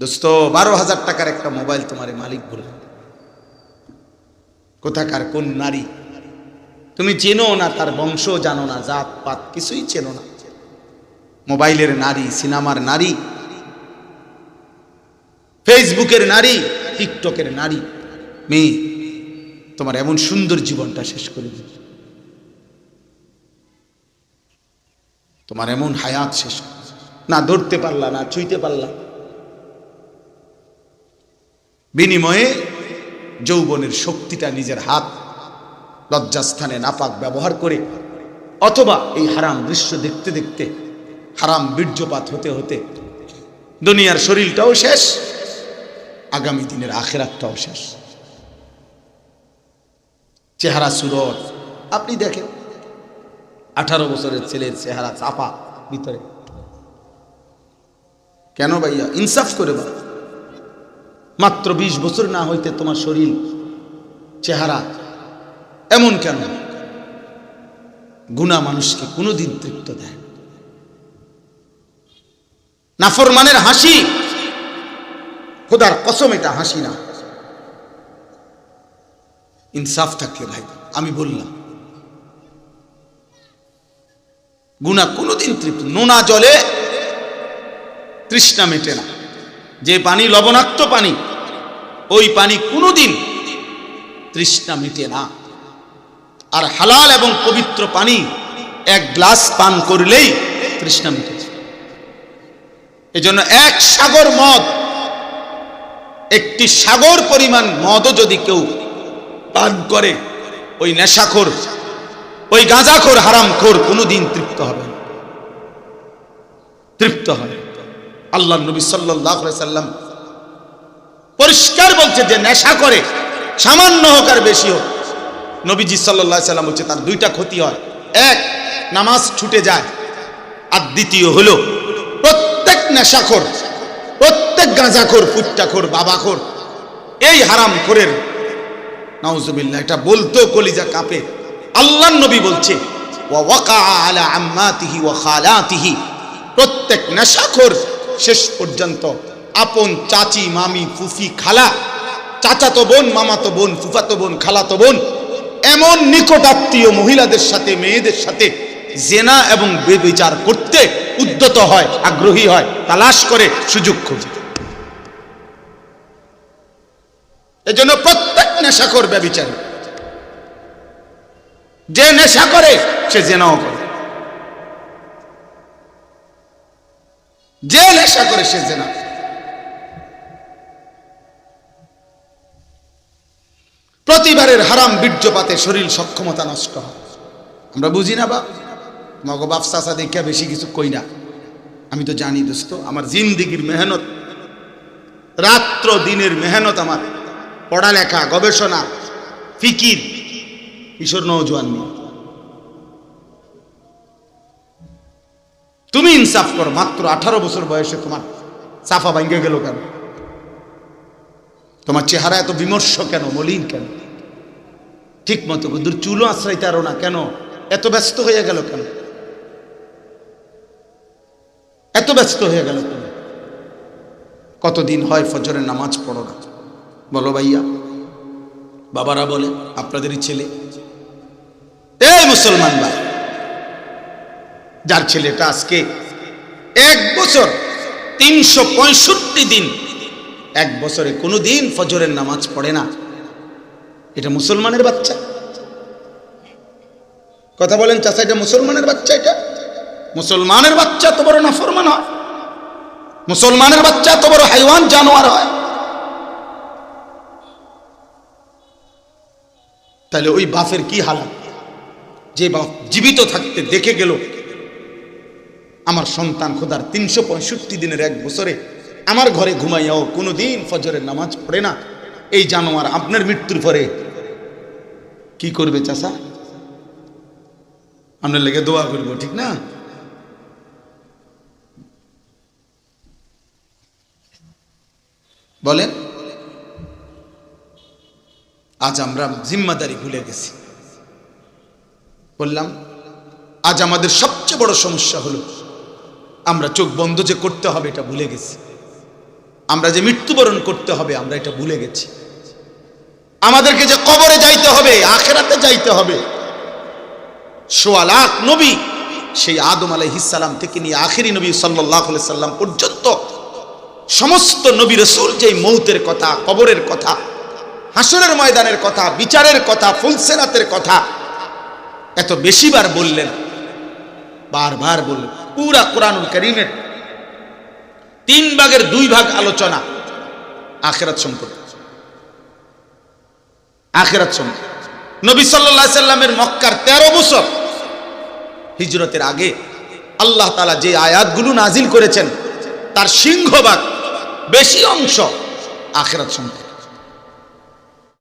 দোস্ত বারো হাজার টাকার একটা মোবাইল তোমার মালিক বলে কোথাকার কোন নারী? তুমি চেনো না তার বংশ, জানো না জাত পাত, কিছুই চেনো না। মোবাইলের নারী, সিনেমার নারী, ফেসবুকের নারী, টিকটকের নারী। মেয়ে, তোমার এমন সুন্দর জীবনটা শেষ করে দিল। তোমার এমন হায়াত শেষ না ধরতে পারলা, না ছুঁইতে পারলা। বিনিময়ে যৌবনের শক্তিটা নিজের হাত লজ্জাস্থানে নাপাক ব্যবহার করে, অথবা এই হারাম দৃশ্য দেখতে দেখতে, হারাম বীর্যপাত হতে হতে, দুনিয়ার শরীরটাও শেষ, আগামী দিনের আখেরাতটাও শেষ। চেহারা সুরত আপনি দেখেন, আঠারো বছরের ছেলের চেহারা চাপা ভিতরে। কেন ভাইয়া? ইনসাফ করে বা মাত্র বিশ বছর না হইতে তোমার শরীর, চেহারা এমন কেন? গুণা মানুষকে কোনোদিন তৃপ্ত দেয়। নাফরমানের হাসি, খোদার কসম, এটা হাসি না। ইনসাফ থাকলে ভাই, আমি বললাম গুণা কোনোদিন তৃপ্ত, নোনা জলে তৃষ্ণা মেটে না। যে পানি লবণাক্ত পানি ওই পানি কোনোদিন তৃষ্ণা মেটে না। আর হালাল এবং পবিত্র পানি এক গ্লাস পান করলেই তৃষ্ণা মিটেছে এজন্য এক সাগর মদ, একটি সাগর পরিমাণ মদও যদি কেউ পান করে, ওই নেশাখোর, ওই গাঁজাখোর, হারামখোর কোনোদিন তৃপ্ত হবে তৃপ্ত হবে। আল্লাহ নবী সাল্লাহ সাল্লাম পরিষ্কার বলছে যে নেশা করে, সামান্য হোক আর বেশি হোক। নবীজি সাল্লাহ সাল্লাম বলছে, তার দুইটা ক্ষতি হয়। এক, নামাজ ছুটে যায়। আর দ্বিতীয় হলো, প্রত্যেক নেশাখোর, প্রত্যেক গাঁজাখোর, ফুট্টাখোর, বাবাখোর, এই হারাম খোরের, নাউজুবিল্লাহ, এটা বলতো কলিজা কাপে। আল্লাহ নবী বলছে প্রত্যেক নেশাখোর শেষ পর্যন্ত আপন চাচি, মামি, ফুফি, খালা। চাচাতো বোন, মামাতো বোন, ফুফাতো বোন, খালাতো বোন। এমন নিকটাত্মীয় মহিলাদের সাথে, মেয়েদের সাথে জেনা এবং বেবিচার করতে উদ্যত হয়, আগ্রহী হয়, তালাশ করে, সুযোগ খোঁজে। এজন্য প্রত্যেক নেশাখোর ব্যবিচার। যে নেশা করে, সে জেনাও করে। যে নেশা করে, সে জেনা করে। প্রতিবারের হারাম বীর্যপাতে শরীর সক্ষমতা নষ্ট হয়। আমরা বুঝি না বা মগ বাপ চাষা দেখিয়া বেশি কিছু কই না। আমি তো জানি দোস্ত, আমার জিন্দিগির মেহনত, রাত্র দিনের মেহনত আমার। পড়ালেখা, গবেষণা, ফিকির, কিশোর নৌজওয়ান নিয়ে তুমি ইনসাফ করো, মাত্র আঠারো বছর বয়সে তোমার সাফা ভাঙ্গে গেল কেন? তোমার চেহারা এত বিমর্ষ কেন? মলিন কেন? ঠিক মতো দূর চুলও আশ্রয় তারো না কেন? এত ব্যস্ত হয়ে গেল কেন? এত ব্যস্ত হয়ে গেল কেন? কতদিন হয় ফজরের নামাজ পড়ো না? বলো ভাইয়া। বাবারা বলে আপনাদেরই ছেলে। এই মুসলমান ভাই, যার ছেলেটা আজকে এক বছর তিনশো পঁয়ষট্টি দিন এক বছরে কোনো দিন ফজরের নামাজ পড়ে না। এটা মুসলমানের বাচ্চা। কথা বলেন চাচা, এটা মুসলমানের বাচ্চা এটা? মুসলমানের বাচ্চা তো বড় নাফরমান হয়। মুসলমানের বাচ্চা তো বড় হাইওয়ান জানোয়ার হয়। তাহলে ওই বাফের কি হালাত? যে বাপ জীবিত থাকতে দেখে গেল, আমার সন্তান খোদার তিনশো পঁয়ষট্টি দিনের এক বছরে আমার ঘরে ঘুমাইয়াও কোনো দিন ফজরের নামাজ পড়ে না। এই জানোয়ার, আপনার মৃত্যুর পরে। কি করবে চাষা আপনার লেগে দোয়া করব, ঠিক না? বলেন। আজ আমরা জিম্মাদারি ভুলে গেছি। বললাম, আজ আমাদের সবচেয়ে বড় সমস্যা হলো, আমরা চোখ বন্ধ যে করতে হবে এটা ভুলে গেছি। আমরা যে মৃত্যুবরণ করতে হবে, আমরা এটা ভুলে গেছি। আমাদেরকে যে কবরে যাইতে হবে, আখেরাতে যাইতে হবে। সোয়া লাখ নবী সেই আদম আলাইহিসাল্লাম থেকে নিয়ে আখেরি নবী সাল্লাহ সাল্লাম পর্যন্ত সমস্ত নবী রসুল যে মৌতের কথা, কবরের কথা, হাসরের ময়দানের কথা, বিচারের কথা ফুলসেরাতের কথা, এত বেশিবার বললেন, বারবার বললেন, পুরা কোরআনুল করিমের তিন ভাগের দুই ভাগ আলোচনা। আখেরাত সম্পর্কে। আখেরাত সম্পর্কে। নবী সাল্লাহ সাল্লামের মক্কার তেরো বছর হিজরতের আগে আল্লাহ তালা যে আয়াতগুলো নাজিল করেছেন, তার সিংহভাগ বেশি অংশ আখেরাত সম্পর্কে।